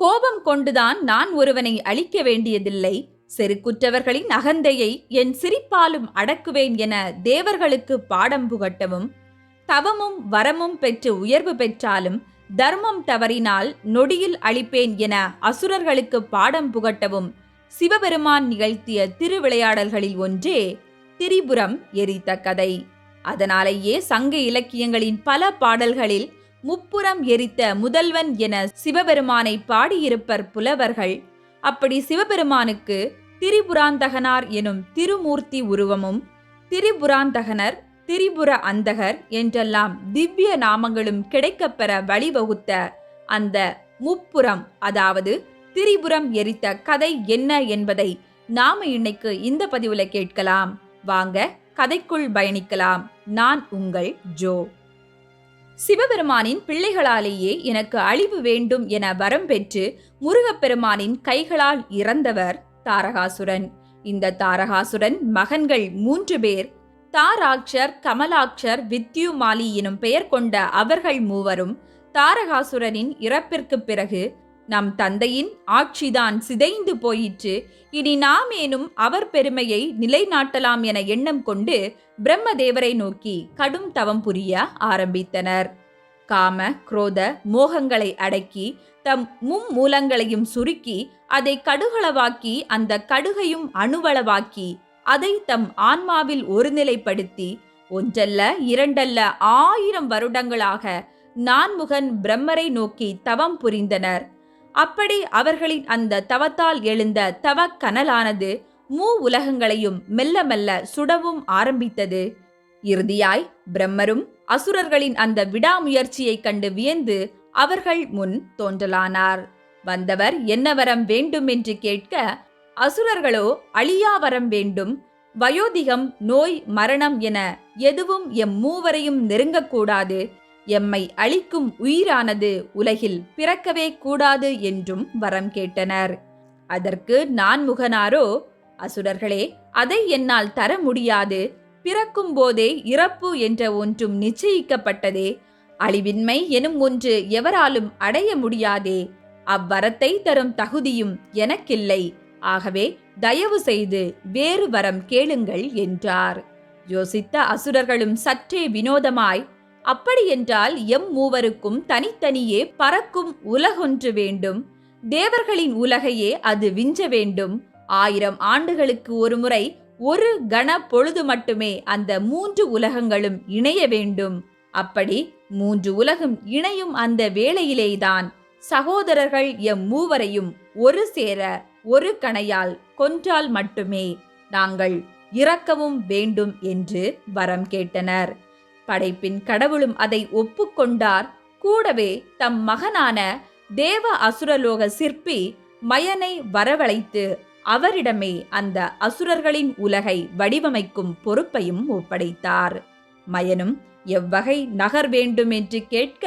கோபம் கொண்டுதான் நான் ஒருவனை அழிக்க வேண்டியதில்லை. செருக்குற்றவர்களின் அகந்தையை என் சிரிப்பாலும் அடக்குவேன் என தேவர்களுக்கு பாடம் புகட்டவும் தவமும் வரமும் பெற்று உயர்வு பெற்றாலும் தர்மம் தவறினால் நொடியில் அழிப்பேன் என அசுரர்களுக்கு பாடம் புகட்டவும் சிவபெருமான் நிகழ்த்திய திருவிளையாடல்களில் ஒன்றே திரிபுரம் எரித்த கதை. அதனாலேயே சங்க இலக்கியங்களின் பல பாடல்களில் முப்புறம் எரித்த முதல்வன் என சிவபெருமானை பாடியிருப்பர் புலவர்கள். அப்படி சிவபெருமானுக்கு திரிபுராந்தகனார் எனும் திருமூர்த்தி உருவமும் திரிபுராந்தகனர் திரிபுர அந்தகர் என்றெல்லாம் திவ்ய நாமங்களும் கிடைக்கப்பெற வழிவகுத்த அந்த முப்புறம் அதாவது திரிபுரம் எரித்த கதை என்ன என்பதை நாம இன்னைக்கு இந்த பதிவுல கேட்கலாம். வாங்க கதைக்குள் பயணிக்கலாம். நான் உங்கள் ஜோ. சிவபெருமானின் பிள்ளைகளாலேயே எனக்கு அழிவு வேண்டும் என வரம் பெற்று முருகப்பெருமானின் கைகளால் இறந்தவர் தாரகாசுரன். இந்த தாரகாசுரன் மகன்கள் மூன்று பேர். தாராக்ஷர் கமலாட்சர் வித்யுமாலி எனும் பெயர் கொண்ட அவர்கள் மூவரும் தாரகாசுரனின் இறப்பிற்குப் பிறகு நம் தந்தையின் ஆட்சிதான் சிதைந்து போயிற்று. இனி நாம் ஏனும் அவர் பெருமையை நிலைநாட்டலாம் என எண்ணம் கொண்டு பிரம்மதேவரை நோக்கி கடும் தவம் புரிய ஆரம்பித்தனர். காம குரோத மோகங்களை அடக்கி தம் மும்மூலங்களையும் சுருக்கி அதை கடுகளவாக்கி அந்த கடுகையும் அணுவளவாக்கி அதை தம் ஆன்மாவில் ஒருநிலைப்படுத்தி ஒன்றல்ல இரண்டல்ல ஆயிரம் வருடங்களாக நான்முகன் பிரம்மரை நோக்கி தவம் புரிந்தனர். அப்படி அவர்களின் அந்த தவத்தால் எழுந்த தவக்கனலானது மூ உலகங்களையும் மெல்ல மெல்ல சுடவும் ஆரம்பித்தது. இறுதியாய் பிரம்மரும் அசுரர்களின் அந்த விடாமுயற்சியைக் கண்டு வியந்து அவர்கள் முன் தோன்றலானார். வந்தவர் என்ன வரம் வேண்டும் என்று கேட்க அசுரர்களோ அழியா வரம் வேண்டும் வயோதிகம் நோய் மரணம் என எதுவும் எம் மூவரையும் நெருங்கக்கூடாது எம்மை அழிக்கும் உயிரானது உலகில் பிறக்கவே கூடாது என்றும் வரம் கேட்டனர். அதற்கு நான்முகனாரோ அசுரர்களே அதை என்னால் தர முடியாது. பிறக்கும் போதே இறப்பு என்ற ஒன்றும் நிச்சயிக்கப்பட்டதே. அழிவின்மை எனும் ஒன்று எவராலும் அடைய முடியாதே. அவ்வரத்தை தரும் தகுதியும் எனக்கில்லை. ஆகவே தயவு செய்து வேறு வரம் கேளுங்கள் என்றார். யோசித்த அசுரர்களும் சற்றே வினோதமாய் அப்படியென்றால் எம் மூவருக்கும் தனித்தனியே பறக்கும் உலகொன்று வேண்டும். தேவர்களின் உலகையே அது விஞ்ச வேண்டும். ஆயிரம் ஆண்டுகளுக்கு ஒருமுறை ஒரு கண பொழுது மட்டுமே அந்த மூன்று உலகங்களும் இணைய வேண்டும். அப்படி மூன்று உலகம் இணையும் அந்த வேளையிலேதான் சகோதரர்கள் எம் மூவரையும் ஒரு சேர ஒரு கணையால் கொன்றால் மட்டுமே நாங்கள் இறக்கவும் வேண்டும் என்று வரம் கேட்டனர். படைப்பின் கடவுளும் அதை ஒப்புக்கொண்டார். கூடவே தம் மகனான தேவ அசுரலோக சிற்பி மயனை வரவழைத்து அவரிடமே அந்த அசுரர்களின் உலகை வடிவமைக்கும் பொறுப்பையும் ஒப்படைத்தார். மயனும் எவ்வகை நகர் வேண்டும் என்று கேட்க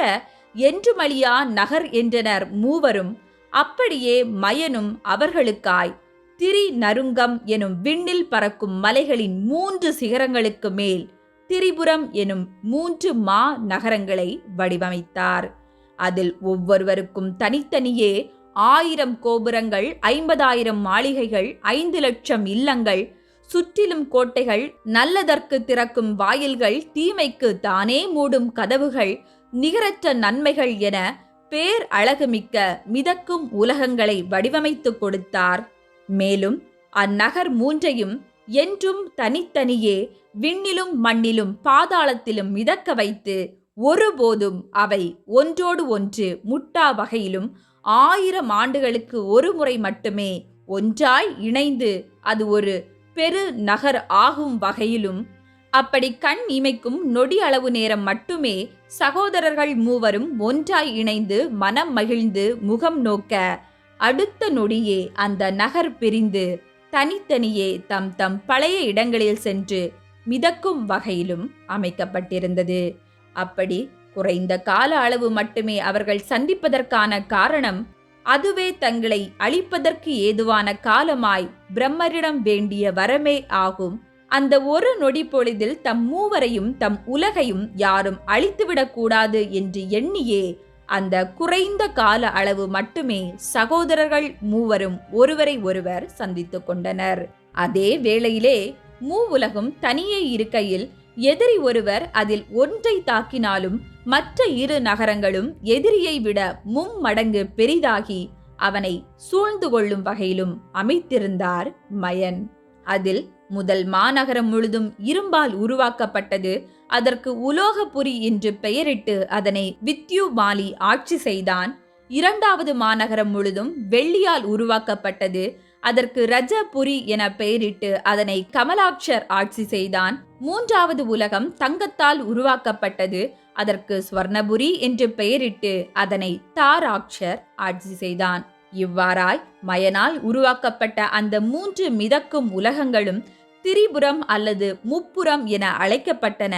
என்றுமலியா நகர்? என்றனர் மூவரும். அப்படியே மயனும் அவர்களுக்காய் திரி நருங்கம் எனும் விண்ணில் பறக்கும் மலைகளின் மூன்று சிகரங்களுக்கு மேல் திரிபுரம் எனும் மூன்று மா நகரங்களை வடிவமைத்தார். அதில் ஒவ்வொருவருக்கும் தனித்தனியே ஆயிரம் கோபுரங்கள் ஐம்பதாயிரம் மாளிகைகள் ஐந்து லட்சம் இல்லங்கள் சுற்றிலும் கோட்டைகள் நல்லதற்கு திறக்கும் வாயில்கள் தீமைக்கு தானே மூடும் கதவுகள் நிகரற்ற நன்மைகள் என பேர் அழகுமிக்க மிதக்கும் உலகங்களை வடிவமைத்துக் கொடுத்தார். மேலும் அந்நகர் மூன்றையும் என்றும் தனித்தனியே விண்ணிலும் மண்ணிலும் பாதாளத்திலும் மிதக்க வைத்து ஒருபோதும் அவை ஒன்றோடு ஒன்று முட்டா வகையிலும் ஆயிரம் ஆண்டுகளுக்கு ஒரு முறை மட்டுமே ஒன்றாய் இணைந்து அது ஒரு பெரு நகர் ஆகும் வகையிலும் அப்படி கண் இமைக்கும் நொடி அளவு நேரம் மட்டுமே சகோதரர்கள் மூவரும் ஒன்றாய் இணைந்து மனம் மகிழ்ந்து முகம் நோக்க அடுத்த நொடியே அந்த நகர் பிரிந்து தனித்தனியே தம் தம் பழைய இடங்களில் சென்று மிதக்கும் வகையிலும் அமைக்கப்பட்டிருந்தது. அப்படி குறைந்த கால அளவு மட்டுமே அவர்கள் சந்திப்பதற்கான காரணம் அதுவே தங்களை அழிப்பதற்கு ஏதுவான காலமாய் பிரம்மரிடம் வேண்டிய வரமே ஆகும். அந்த ஒரு நொடி பொழுதில் தம் மூவரையும் தம் உலகையும் யாரும் அழித்துவிடக்கூடாது என்று எண்ணியே அந்த குறைந்த கால அளவு மட்டுமே சகோதரர்கள் மூவரும் ஒருவரை ஒருவர் சந்தித்துக் கொண்டனர். அதே வேளையிலே மூ மூவுலகும் தனியே இருக்கையில் எதிரி ஒருவர் அதில் ஒன்றை தாக்கினாலும் மற்ற இரு நகரங்களும் எதிரியை விட மும்மடங்கு பெரிதாகி அவனை சூழ்ந்து கொள்ளும் வகையிலும் அமைத்திருந்தார் மயன். அதில் முதல் மாநகரம் முழுதும் இரும்பால் உருவாக்கப்பட்டது அதற்கு உலோகபுரி என்று பெயரிட்டு அதனை வித்யுமாலி ஆட்சி செய்தான். இரண்டாவது மாநகரம் முழுதும் வெள்ளியால் உருவாக்கப்பட்டது அதற்கு ரஜபுரி என பெயரிட்டு அதனை கமலாட்சர் ஆட்சி செய்தான். மூன்றாவது உலகம் தங்கத்தால் உருவாக்கப்பட்டது. அதற்கு ஸ்வர்ணபுரி என்று பெயரிட்டு அதனை தாராட்சர் ஆட்சி செய்தான். இவ்வாறாய் மயனால் உருவாக்கப்பட்ட அந்த மூன்று மிதக்கும் உலகங்களும் திரிபுரம் அல்லது முப்புறம் என அழைக்கப்பட்டன.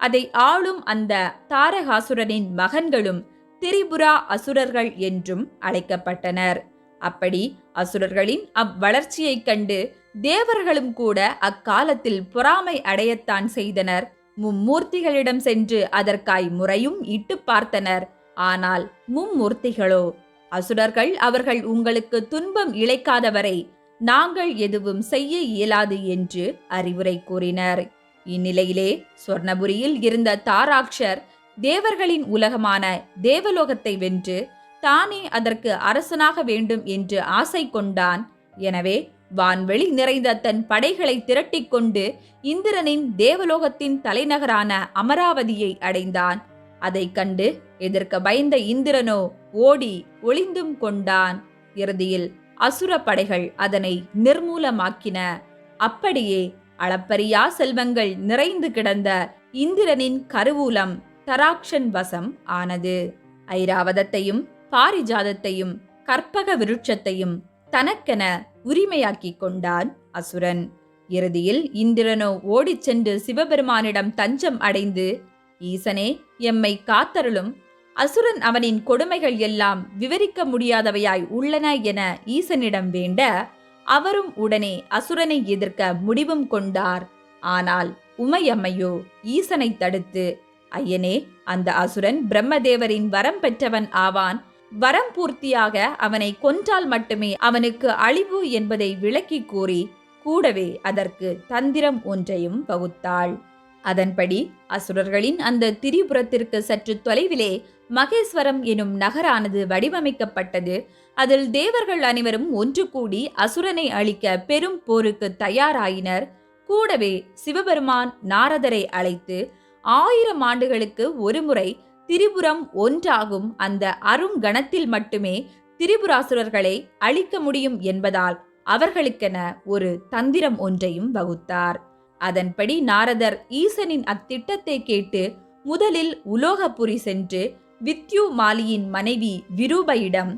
அதை ஆளும் அந்த தாரகாசுரனின் மகன்களும் திரிபுரா அசுரர்கள் என்றும் அழைக்கப்பட்டனர். அப்படி அசுரர்களின் அவ்வளர்ச்சியைக் கண்டு தேவர்களும் கூட அக்காலத்தில் பொறாமை அடையத்தான் செய்தனர். மும்மூர்த்திகளிடம் சென்று அதற்காய் முறையும் இட்டு பார்த்தனர். ஆனால் மும்மூர்த்திகளோ அசுரர்கள் அவர்கள் உங்களுக்கு துன்பம் இழைக்காதவரை நாங்கள் எதுவும் செய்ய இயலாது என்று அறிவுரை கூறினர். இந்நிலையிலே சொர்ணபுரியில் இருந்த தாராக்ஷர் தேவர்களின் உலகமான தேவலோகத்தை வென்று தானே அதற்கு அரசனாக வேண்டும் என்று ஆசை கொண்டான். எனவே வான்வெளி நிறைந்த தன் படைகளை திரட்டிக்கொண்டு இந்திரனின் தேவலோகத்தின் தலைநகரான அமராவதியை அடைந்தான். அதைக் கண்டு எதிர்க்க பயந்த இந்திரனோ ஓடி ஒளிந்தும் கொண்டான். இறுதியில் அசுர படைகள் அதனை நிர்மூலமாக்கின. அப்படியே அளப்பரியா செல்வங்கள் நிறைந்து கிடந்த இந்திரனின் கருவூலம் தராக்ஷன் வசம் ஆனது. ஐராவதத்தையும் பாரிஜாதத்தையும் கற்பக விருட்சத்தையும் தனக்கென உரிமையாக்கிக் கொண்டான் அசுரன். இறுதியில் இந்திரனோ ஓடிச் சென்று சிவபெருமானிடம் தஞ்சம் அடைந்து ஈசனே எம்மை காத்தருளும். அசுரன் அவனின் கொடுமைகள் எல்லாம் விவரிக்க முடியாதவையாய் உள்ளன என ஈசனிடம் வேண்ட அவரும் உடனே அசுரனை எதிர்க்க முடிவும் கொண்டார். ஆனால் உமையம்மையோ ஈசனை தடுத்து. ஐயனே அந்த அசுரன் பிரம்மதேவரின் வரம் பெற்றவன் ஆவான். வரம் பூர்த்தியாக அவனை கொன்றால் மட்டுமே அவனுக்கு அழிவு என்பதை விளக்கி கூறி கூடவே அதற்கு தந்திரம் ஒன்றையும் வகுத்தாள். அதன்படி அசுரர்களின் அந்த திரிபுரத்திற்கு சற்று தொலைவிலே மகேஸ்வரம் எனும் நகரானது வடிவமைக்கப்பட்டது. அதில் தேவர்கள் அனைவரும் ஒன்று கூடி அசுரனை அழிக்க பெரும் போருக்கு தயாராயினர். கூடவே சிவபெருமான் நாரதரை அழைத்து ஆயிரம் ஆண்டுகளுக்கு ஒருமுறை திரிபுரம் ஒன்றாகும் அந்த அருங்கணத்தில் மட்டுமே திரிபுராசுரர்களை அழிக்க முடியும் என்பதால் அவர்களுக்கென ஒரு தந்திரம் ஒன்றையும் வகுத்தார். அதன்படி நாரதர் ஈசனின் அத்திட்டத்தை கேட்டு முதலில் உலோகபுரி சென்று வித்யு மாலியின் மனைவி விரூபையிடம்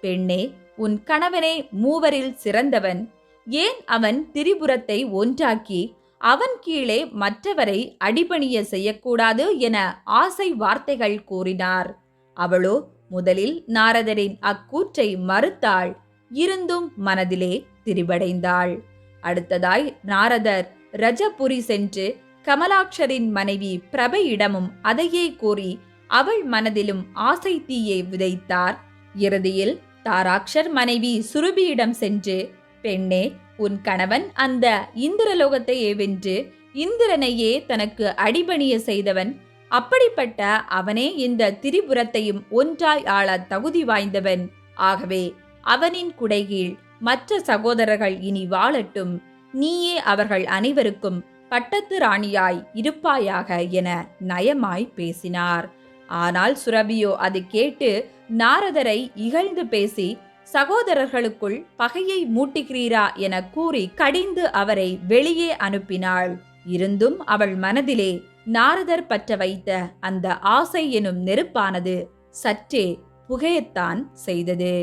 பெண்ணே உன் கணவனே மூவரில் சிறந்தவன். ஏன் அவன் திரிபுரத்தை ஒன்றாக்கி அவன் கீழே மற்றவரை அடிபணிய செய்யக்கூடாது என ஆசை வார்த்தைகள் கூறினார். அவளோ முதலில் நாரதரின் அக்கூற்றை மறுத்தாள். இருந்தும் மனதிலே திரிவடைந்தாள் அடுத்ததாய் நாரதர் ரஜபுரி சென்று கமலாட்சரின் மனைவி பிரபையிடமும் அதையே கூறி அவள் மனதிலும் ஆசை தீயை விதைத்தார். இறுதியில் தாராக்ஷர் மனைவி சுருபியிடம் சென்று பெண்ணே உன் கணவன் அந்த இந்திரலோகத்தையே வென்று இந்திரனையே தனக்கு அடிபணிய செய்தவன். அப்படிப்பட்ட அவனே இந்த திரிபுரத்தையும் ஒன்றாய் ஆள தகுதி வாய்ந்தவன். ஆகவே அவனின் குடைகீழ் மற்ற சகோதரர்கள் இனி வாழட்டும். நீயே அவர்கள் அனைவருக்கும் பட்டத்து ராணியாய் இருப்பாயாக என நயமாய் பேசினார். ஆனால் சுரபியோ அது கேட்டு நாரதரை இகழ்ந்து பேசி சகோதரர்களுக்குள் பகையை மூட்டுகிறீரா என கூறி கடிந்து அவரை வெளியே அனுப்பினாள். இருந்தும் அவள் மனதிலே நாரதர் பற்ற வைத்த அந்த ஆசை எனும் நெருப்பானது சற்றே புகையத்தான் செய்தது.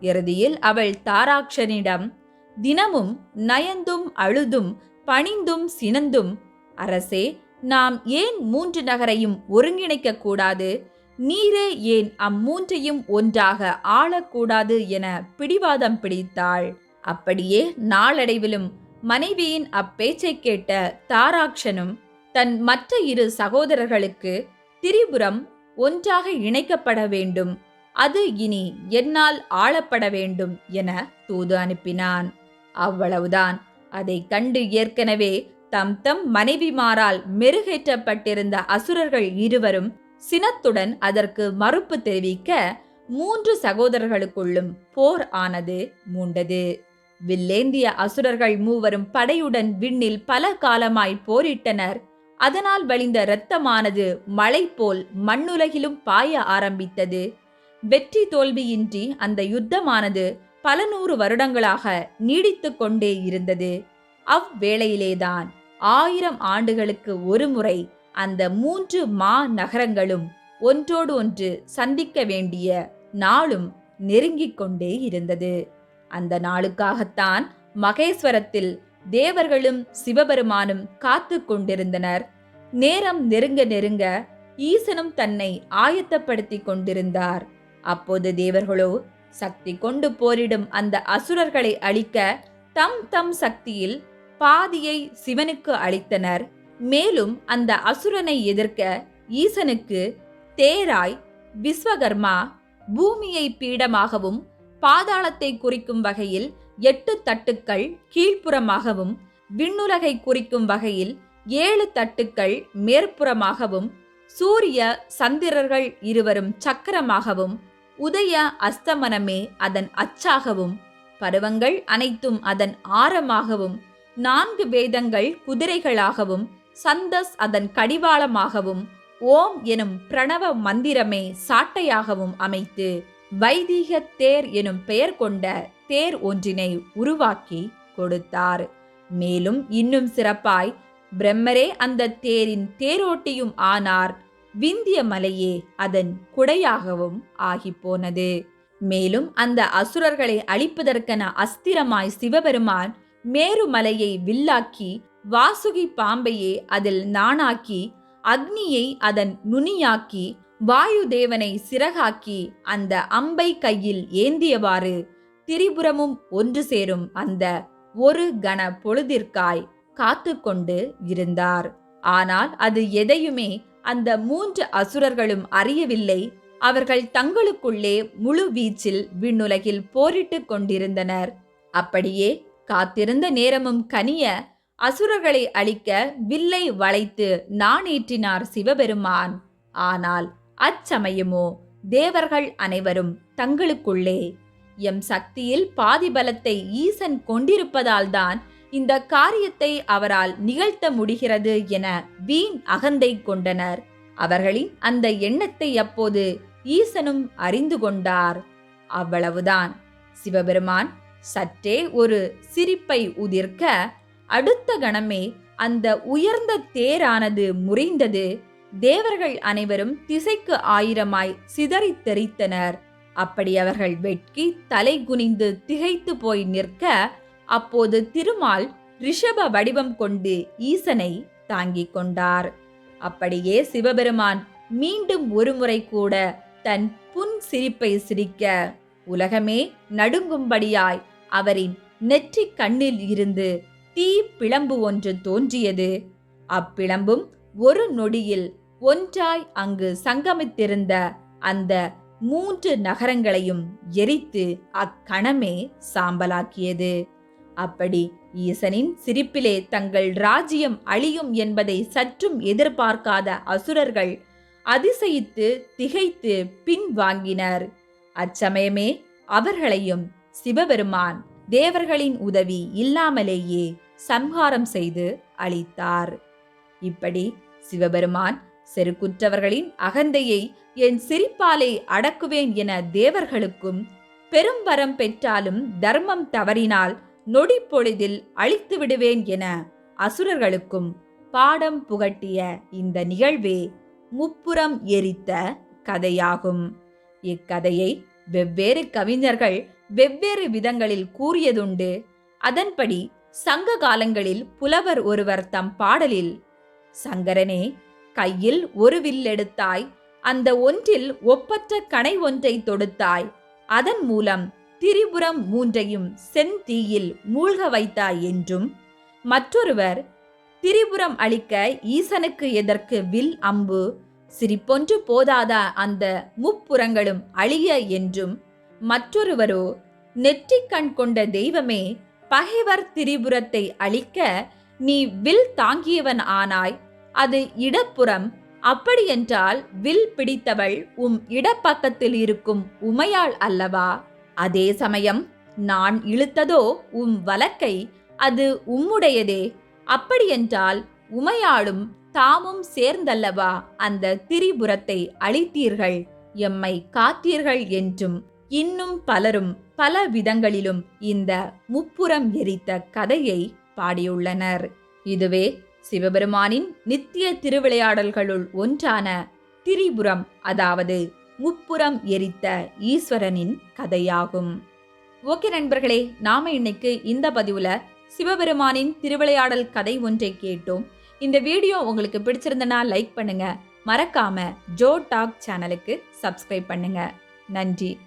இறுதியில் அவள் தாராக்ஷனிடம் தினமும் நயந்தும் அழுதும் பணிந்தும் சினந்தும் அரசே நாம் ஏன் மூன்று நகரையும் ஒருங்கிணைக்க கூடாது? நீரே ஏன் அம்மூன்றையும் ஒன்றாக ஆளக்கூடாது என பிடிவாதம் பிடித்தாள். அப்படியே நாளடைவிலும் மனைவியின் அப்பேச்சை கேட்ட தாராக்ஷனும் தன் மற்ற இரு சகோதரர்களுக்கு திரிபுரம் ஒன்றாக இணைக்கப்பட வேண்டும். அது இனி என்னால் ஆளப்பட வேண்டும் என தூது அனுப்பினான். அவ்வளவுதான். அதைக் கண்டு ஏற்கனவே தம் தம் மனைவிமாரால் மெருகேற்றப்பட்டிருந்த அசுரர்கள் இருவரும் சினத்துடன் அதற்கு மறுப்பு தெரிவிக்க மூன்று சகோதரர்களுக்குள்ளும் போர் ஆனது மூண்டது. வில்லேந்திய அசுரர்கள் மூவரும் படையுடன் விண்ணில் பல காலமாய் போரிட்டனர். அதனால் வழிந்த இரத்தமானது மழை போல் மண்ணுலகிலும் பாய ஆரம்பித்தது. வெற்றி தோல்வியின்றி அந்த யுத்தமானது பல நூறு வருடங்களாக நீடித்து கொண்டே இருந்தது. அவ்வேளையிலேதான் ஆயிரம் ஆண்டுகளுக்கு ஒருமுறை அந்த மூன்று மா நகரங்களும் ஒன்றோடு ஒன்று சந்திக்க வேண்டிய நாளும் நெருங்கிக் கொண்டே இருந்தது. அந்த நாளுக்காகத்தான் மகேஸ்வரத்தில் தேவர்களும் சிவபெருமானும் காத்து கொண்டிருந்தனர். நேரம் நெருங்க நெருங்க ஈசனும் தன்னை ஆயத்தப்படுத்திக் கொண்டிருந்தார். அப்போது தேவர்களோ சக்தி கொண்டு போரிடும் அந்த அசுரர்களை அழிக்க தம் தம் சக்தியில் பாதியை சிவனுக்கு அளித்தனர். மேலும் அந்த அசுரனை எதிர்க்க ஈசனுக்கு தேராய் விஸ்வகர்மா பூமியை பீடமாகவும் பாதாளத்தை குறிக்கும் வகையில் எட்டு தட்டுக்கள் கீழ்ப்புறமாகவும் விண்ணுலகை குறிக்கும் வகையில் ஏழு தட்டுக்கள் மேற்புறமாகவும் சூரிய சந்திரர்கள் இருவரும் சக்கரமாகவும் உதய அஸ்தமனமே அதன் அச்சாகவும் பருவங்கள் அனைத்தும் அதன் ஆரமாகவும் நான்கு வேதங்கள் குதிரைகளாகவும் சந்தஸ் அதன் கடிவாளமாகவும் ஓம் எனும் பிரணவ மந்திரமே சாட்டையாகவும் அமைத்து வைதீக தேர் எனும் பெயர் கொண்ட தேர் ஒன்றினை உருவாக்கி கொடுத்தார். மேலும் இன்னும் சிறப்பாய் பிரம்மரே அந்த தேரின் தேரோட்டியும் ஆனார் விந்திய மலையே அதன் குடையாகவும் ஆகிப்போனது. மேலும் அந்த அசுரர்களை அழிப்பதற்கென அஸ்திரமாய் சிவபெருமான் மேருமலையை வில்லாக்கி வாசுகி பாம்பையே அதில் நாணாக்கி அக்னியை அதன் நுனியாக்கி வாயு தேவனை சிறகாக்கி அந்த அம்பை கையில் ஏந்தியவாறு திரிபுரமும் ஒன்று சேரும் அந்த ஒரு கண பொழுதிற்காய் காத்து கொண்டு இருந்தார். ஆனால் அது எதையுமே அந்த மூன்று அசுரர்களும் அறியவில்லை. அவர்கள் தங்களுக்குள்ளே முழு வீச்சில் விண்ணுலகில் போரிட்டுக் கொண்டிருந்தனர். அப்படியே காத்திருந்த நேரமும் கனிய அசுரர்களை அழிக்க வில்லை வளைத்து நாணேற்றினார் சிவபெருமான். ஆனால் அச்சமயமோ தேவர்கள் அனைவரும் தங்களுக்குள்ளே. எம் சக்தியில் பாதி பலத்தை ஈசன் கொண்டிருப்பதால்தான் இந்த காரியத்தை அவரால் நிகழ்த்த முடிகிறது என வீண் அகந்தை கொண்டனர். அவர்களின் அந்த எண்ணத்தை அப்போது ஈசனும் அறிந்து கொண்டார். அவ்வளவுதான். சிவபெருமான் சற்றே ஒரு சிரிப்பை உதிர்க்க அடுத்த கணமே அந்த உயர்ந்த தேரானது முறிந்தது. தேவர்கள் அனைவரும் திசைக்கு ஆயிரமாய் சிதறித் தெரித்தனர் அப்படி அவர்கள் வெட்கி தலை குனிந்து திகைத்து போய் நிற்க அப்போது திருமால் ரிஷப வடிவம் கொண்டு ஈசனை தாங்கிக் கொண்டார். அப்படியே சிவபெருமான் மீண்டும் ஒருமுறை கூட தன் புன் சிரிப்பை சிரிக்க உலகமே நடுங்கும்படியாய் அவரின் நெற்றி கண்ணில் இருந்து தீ பிளம்பு ஒன்று தோன்றியது. அப்பிளம்பும் ஒரு நொடியில் ஒன்றாய் அங்கு சங்கமித்திருந்த அந்த மூன்று நகரங்களையும் எரித்து அக்கணமே சாம்பலாக்கியது. அப்படி ஈசனின் சிரிப்பிலே தங்கள் ராஜ்யம் அழியும் என்பதை சற்றும் எதிர்பார்க்காத அசுரர்கள் அதிசயித்து திகைத்து பின்வாங்கினர் அச்சமயமே அவர்களையும் சிவபெருமான் தேவர்களின் உதவி இல்லாமலேயே சம்ஹாரம் செய்து அளித்தார். இப்படி சிவபெருமான் செருக்குற்றவர்களின் அகந்தையை என் சிரிப்பாலே அடக்குவேன் என தேவர்களுக்கும் பெரும் வரம் பெற்றாலும் தர்மம் தவறினால் நொடி பொழுதில் அழித்து விடுவேன் என அசுரர்களுக்கும் பாடம் புகட்டிய இந்த நிகழ்வே முப்புறம் எரித்த கதையாகும். இக்கதையை வெவ்வேறு கவிஞர்கள் வெவ்வேறு விதங்களில் கூறியதுண்டு. அதன்படி சங்க காலங்களில் புலவர் ஒருவர் தம் பாடலில் சங்கரனே கையில் ஒரு வில் எடுத்தாய் அந்த ஒன்றில் ஒப்பற்ற கணை ஒன்றை தொடுத்தாய் அதன் மூலம் திரிபுரம் மூன்றையும் செந்தீயில் மூழ்க வைத்தாய் என்றும் மற்றொருவர் திரிபுரம் அளிக்க ஈசனுக்கு எதற்கு வில் அம்பு சிரிப்பொன்று போதாதா அந்த முப்புறங்களும் அழிய என்றும் மற்றொருவரோ நெற்றிக் கண் கொண்ட தெய்வமே பகைவர் திரிபுரத்தை அழிக்க நீ வில் தாங்கியவன் ஆனாய். அது இடப்புறம். அப்படியென்றால் வில் பிடித்தவள் உம் இடப்பக்கத்தில் இருக்கும் உமையாள் அல்லவா? அதே சமயம் நான் இழுத்ததோ உம் வலக்கை அது உம்முடையதே. அப்படியென்றால் உமையாளும் தாமும் சேர்ந்தல்லவா அந்த திரிபுரத்தை அழித்தீர்கள்? எம்மை காத்தீர்கள் என்றும் இன்னும் பலரும் பல விதங்களிலும் இந்த முப்புறம் எரித்த கதையை பாடியுள்ளனர். இதுவே சிவபெருமானின் நித்திய திருவிளையாடல்களுள் ஒன்றான திரிபுரம் அதாவது முப்புறம் எரித்த ஈஸ்வரனின் கதையாகும். ஓகே நண்பர்களே நாம இன்னைக்கு இந்த பதிவுல சிவபெருமானின் திருவிளையாடல் கதை ஒன்றை கேட்டோம். இந்த வீடியோ உங்களுக்கு பிடிச்சிருந்தனா லைக் பண்ணுங்க. மறக்காம ஜோ டாக் சேனலுக்கு சப்ஸ்கிரைப் பண்ணுங்க. நன்றி.